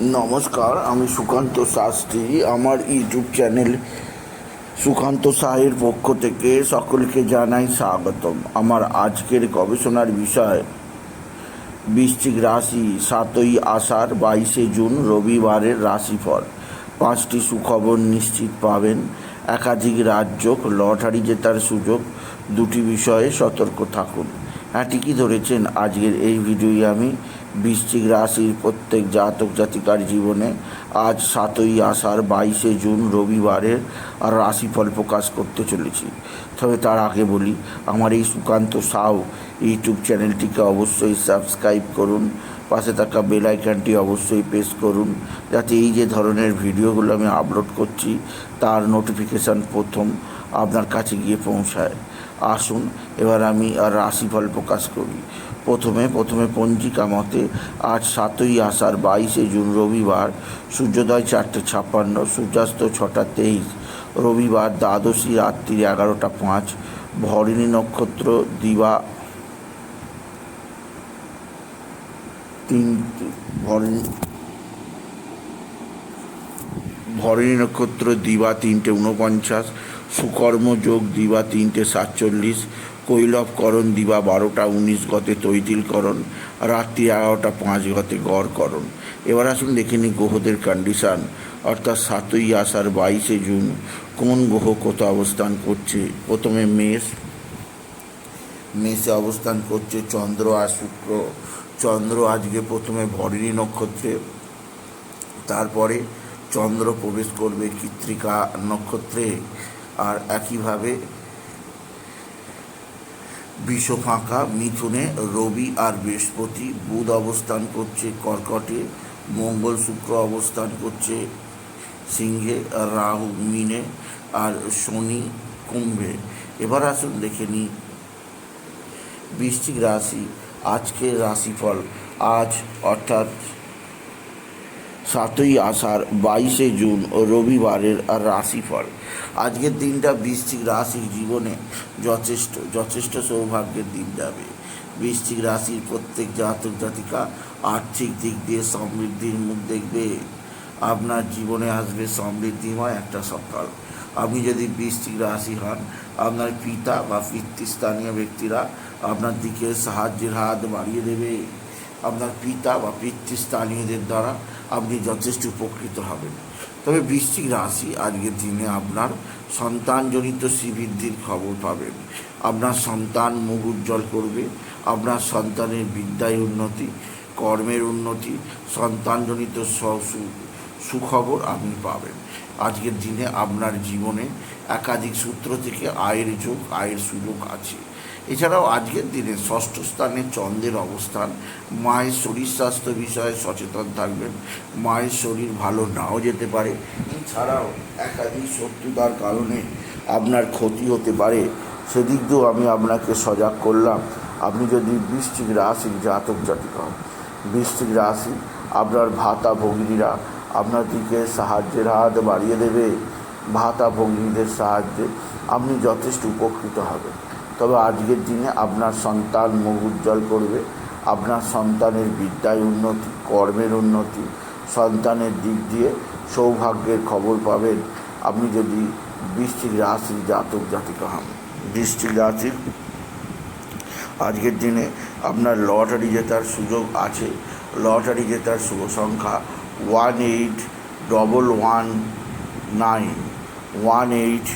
নমস্কার, আমি সুকান্ত শাস্ত্রী। আমার ইউটিউব চ্যানেল সুকান্ত সাহের পক্ষ থেকে সকলকে জানাই স্বাগতম। আমার আজকের গবেষণার বিষয়, বৃশ্চিক রাশি সাতই আষাঢ়, বাইশে জুন, রবিবারের রাশিফল। পাঁচটি সুখবর নিশ্চিত পাবেন। একাধিক রাজ্য লটারি জেতার সুযোগ, দুটি বিষয়ে সতর্ক থাকুন। হ্যাঁ ঠিকই ধরেছেন? আজকের এই ভিডিওয়ে আমি বৃশ্চিক রাশির প্রত্যেক জাতক জাতিকার জীবনে আজ সাতই আষাঢ় বাইশে জুন রবিবারের আর রাশিফল প্রকাশ করতে চলেছি। তবে তার আগে বলি, আমার এই সুকান্ত সাউ ইউটিউব চ্যানেলটিকে অবশ্যই সাবস্ক্রাইব করুন, পাশে থাকা বেল আইকনটি অবশ্যই প্রেস করুন, যাতে এই যে ধরনের ভিডিওগুলো আমি আপলোড করছি, তার নোটিফিকেশান প্রথম আপনার কাছে গিয়ে পৌঁছায়। আসুন, এবার আমি আর রাশিফল প্রকাশ করি। প্রথমে প্রথমে পঞ্জিকা মতে আজ সাতই আষাঢ় বাইশে জুন রবিবার, সূর্যোদয় চারটে ছাপ্পান্ন, সূর্যাস্ত ছটা তেইশ, রবিবার দ্বাদশী রাত্রি এগারোটা পাঁচ, ভরিণী নক্ষত্র দিবা তিন ভরিণী ভরিণী নক্ষত্র দিবা তিনটে উনপঞ্চাশ সুকর্ম যোগ দিবা তিনটে সাতচল্লিশ কৈলবকরণ দিবা বারোটা, উনিশ গতে তৈতিলকরণ রাত্রি এগারোটা, পাঁচ গতে গড়করণ এবার আসুন দেখে নিই গ্রহদের কন্ডিশান অর্থাৎ সাতই আষাঢ় বাইশে জুন কোন গ্রহ কোথাও অবস্থান করছে? প্রথমে মেষ। মেষে অবস্থান করছে চন্দ্র আর শুক্র। চন্দ্র আজকে প্রথমে ভরিণী নক্ষত্রে। তারপরে চন্দ্র প্রবেশ করবে কৃত্রিকা নক্ষত্রে। আর একইভাবে বিষ ফাঁকা মিথুনে রবি আর বৃহস্পতি, বুধ অবস্থান করছে কর্কটে, মঙ্গল শুক্র অবস্থান করছে সিংহে, রাহু মিনে আর শনি কুম্ভে। এবার আসুন দেখে নিই বৃশ্চিক রাশি, আজকের রাশিফল। আজ অর্থাৎ সাতই আষাঢ়, বাইশে জুন, রবিবারের রাশিফল। আজকের দিনটা বৃশ্চিক রাশির জীবনে যথেষ্ট যথেষ্ট সৌভাগ্যের দিন যাবে। বৃশ্চিক রাশির প্রত্যেক জাতক জাতিকা আর্থিক দিক দিয়ে সমৃদ্ধির মুখ দেখবে। আপনার জীবনে আসবে সমৃদ্ধিময় একটা সকাল। আপনি যদি বৃশ্চিক রাশি হন, আপনার পিতা বা পিতৃস্থানীয় ব্যক্তিরা আপনার দিকে সাহায্যের হাত বাড়িয়ে দেবে। আপনার পিতা বা পিতৃস্থানীয়দের দ্বারা আপনি যথেষ্ট উপকৃত হবেন। তবে বৃশ্চিক রাশি আজকের দিনে আপনার সন্তানজনিত শ্রীবৃদ্ধির খবর পাবেন। আপনার সন্তান মুখ উজ্জ্বল করবে, আপনার সন্তানের বিদ্যায় উন্নতি, কর্মের উন্নতি, সন্তানজনিত সুখবর আপনি পাবেন। আজকের দিনে আপনার জীবনে একাধিক সূত্র থেকে আয়ের যোগ, আয়ের সুযোগ আছে। এছাড়াও আজকের দিনে ষষ্ঠ স্থানে চন্দ্রের অবস্থান। মায়ের শরীর স্বাস্থ্য বিষয়ে সচেতন থাকবেন। মায়ের শরীর ভালো নাও যেতে পারে। এছাড়াও একাধিক শত্রুতার কারণে আপনার ক্ষতি হতে পারে। সেদিক দিয়েও আমি আপনাকে সজাগ করলাম। আপনি যদি বৃশ্চিক রাশির জাতক জাতিক হন, বৃশ্চিক রাশি আপনার ভাতা ভগ্নীরা আপনার দিকে সাহায্যের হাত বাড়িয়ে দেবে। ভাতা ভগ্নীদের সাহায্যে আপনি যথেষ্ট উপকৃত হবেন। তবে আজকের দিনে আপনার সন্তান মুখ উজ্জ্বল করবে, আপনার সন্তানের বিদ্যায় উন্নতি, কর্মের উন্নতি, সন্তানের দিক দিয়ে সৌভাগ্যের খবর পাবেন। আপনি যদি বৃশ্চিক রাশির জাতক, জাতিকা হন বৃশ্চিক রাশির আজকের দিনে আপনার লটারি জেতার সুযোগ আছে। লটারি জেতার শুভ সংখ্যা one eight double one nine, one eight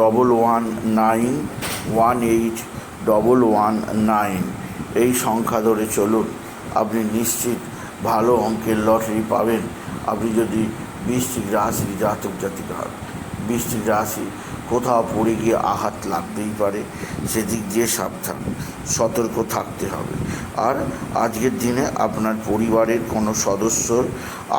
double one nine one eight double one nine এই সংখ্যা ধরে চলুন। আপনি নিশ্চিত ভালো অঙ্কের লটারি পাবেন। আপনি যদি বৃশ্চিক রাশির জাতক জাতিকা হন। বৃষ্টির রাশি কোথাও পড়ে গিয়ে আঘাত লাগতেই পারে। সেদিক দিয়ে সাবধান, সতর্ক থাকতে হবে। আর আজকের দিনে আপনার পরিবারের কোনো সদস্যর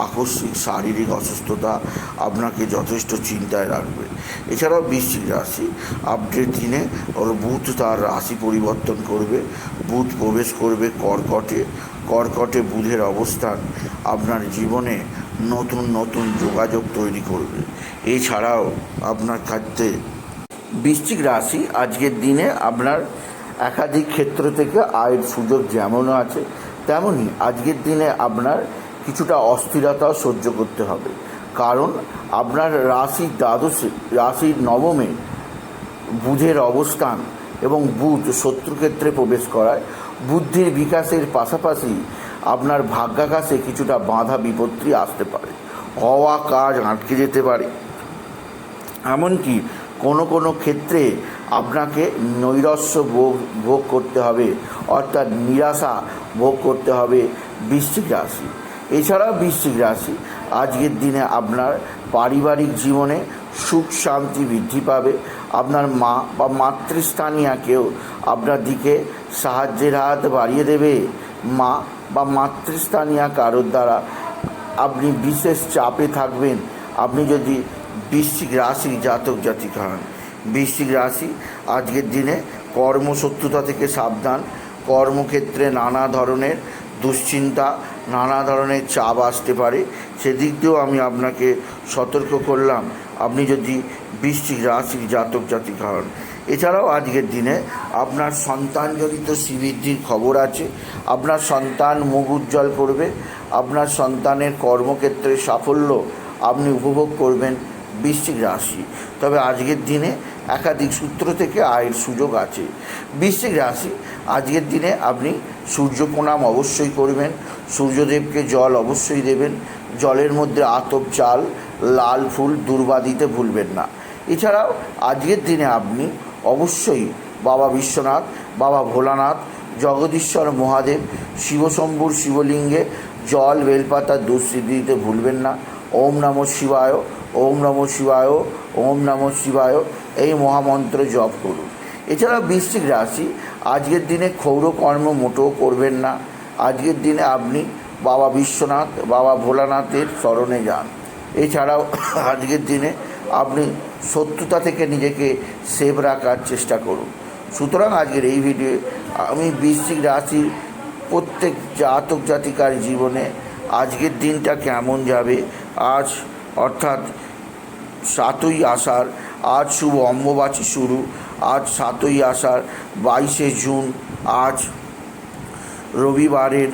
আকস্মিক শারীরিক অসুস্থতা আপনাকে যথেষ্ট চিন্তায় রাখবে। এছাড়াও বৃশ্চিক রাশি, আপডেট দিনে ওর বুধ তার রাশি পরিবর্তন করবে। বুধ প্রবেশ করবে কর্কটে কর্কটে বুধের অবস্থান আপনার জীবনে নতুন নতুন যোগাযোগ তৈরি করবে। এছাড়াও আপনার খাদ্যে বৃশ্চিক রাশি, আজকের দিনে আপনার একাধিক ক্ষেত্র থেকে আয়ের সুযোগ যেমন আছে, তেমনই আজকের দিনে আপনার কিছুটা অস্থিরতা সহ্য করতে হবে। কারণ আপনার রাশি দ্বাদশে রাশির নবমে বুধের অবস্থান এবং বুধ শত্রুক্ষেত্রে প্রবেশ করায়। বুদ্ধির বিকাশের পাশাপাশি আপনার ভাগ্যাকাশে কিছুটা বাধা বিপত্তি আসতে পারে। হওয়া কাজ আটকে যেতে পারে। এমনকি কোনো কোনো ক্ষেত্রে আপনাকে নৈরস্য ভোগ ভোগ করতে হবে, অর্থাৎ নিরাশা ভোগ করতে হবে বৃশ্চিক রাশি। এছাড়াও বৃশ্চিক রাশি, আজকের দিনে আপনার পারিবারিক জীবনে সুখ শান্তি বৃদ্ধি পাবে। আপনার মা বা মাতৃস্থানীয় কেউ আপনার দিকে সাহায্যের হাত বাড়িয়ে দেবে। মা বা মাতৃস্থানীয় কারোর দ্বারা আপনি বিশেষ চাপে থাকবেন, আপনি যদি বৃশ্চিক রাশির জাতক জাতিকা হন। বৃশ্চিক রাশি আজকের দিনে কর্মশত্রুতা থেকে সাবধান, কর্মক্ষেত্রে নানা ধরনের দুশ্চিন্তা, নানা ধরনের চাপ আসতে পারে। সেদিক দিয়েও আমি আপনাকে সতর্ক করলাম, আপনি যদি বৃশ্চিক রাশির জাতক জাতিকা হন। এছাড়াও আজকের দিনে আপনার সন্তানজনিত শ্রীবৃদ্ধির খবর আছে, আপনার সন্তান মুখ উজ্জ্বল করবে, আপনার সন্তানের কর্মক্ষেত্রে সাফল্য আপনি উপভোগ করবেন বৃশ্চিক রাশি। তবে আজকের দিনে একাধিক সূত্র থেকে আয়ের সুযোগ আছে। বৃশ্চিক রাশি, আজকের দিনে আপনি সূর্য প্রণাম অবশ্যই করবেন, সূর্যদেবকে জল অবশ্যই দেবেন, জলের মধ্যে আতপ চাল, লাল ফুল, দুর্বা দিতে ভুলবেন না। এছাড়াও আজকের দিনে আপনি অবশ্যই বাবা বিশ্বনাথ, বাবা ভোলানাথ, জগদীশ্বর মহাদেব, শিবশম্ভুর শিবলিঙ্গে জল বেলপাতা দুঃসিদ্ধি দিতে ভুলবেন না। ওম নম শিবায়, ওম নম শিবায়, ওম নম শিবায় এই মহামন্ত্র জপ করুন। এছাড়া বৃশ্চিক রাশি, আজকের দিনে ক্ষৌরকর্ম মোটেও করবেন না। আজকের দিনে আপনি বাবা বিশ্বনাথ, বাবা ভোলানাথের স্মরণে যান। এছাড়াও আজকের দিনে আপনি শত্রুতা থেকে নিজেকে সেভ রাখার চেষ্টা করুন। সুতরাং আজকের এই ভিডিও আমি বৃশ্চিক রাশির প্রত্যেক জাতক জাতিকার জীবনে আজকের দিনটা কেমন যাবে, আজ অর্থাৎ সাতই আষাঢ়, আজ শুভ অম্বুবাচী শুরু, আজ সাতই আষাঢ়, বাইশে জুন, আজ রবিবারের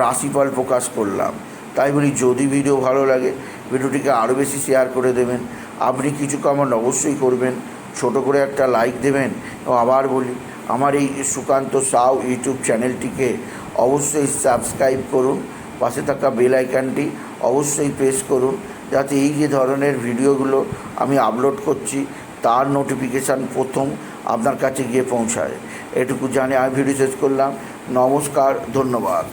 রাশিফল প্রকাশ করলাম। তাই বলি, যদি ভিডিও ভালো লাগে ভিডিওটিকে আরও বেশি শেয়ার করে দেবেন। আপনি কিছু কমেন্ট অবশ্যই করবেন, ছোট করে একটা লাইক দেবেন, এবং আবার বলি, আমার এই সুকান্ত সাউ ইউটিউব চ্যানেলটিকে অবশ্যই সাবস্ক্রাইব করুন, পাশে থাকা বেল আইকনটি অবশ্যই প্রেস করুন, যাতে এই যে ধরনের ভিডিওগুলো আমি আপলোড করছি, তার নোটিফিকেশান প্রথম আপনার কাছে গিয়ে পৌঁছায়। এটুকু জানে আমি ভিডিও শেষ করলাম। নমস্কার, ধন্যবাদ।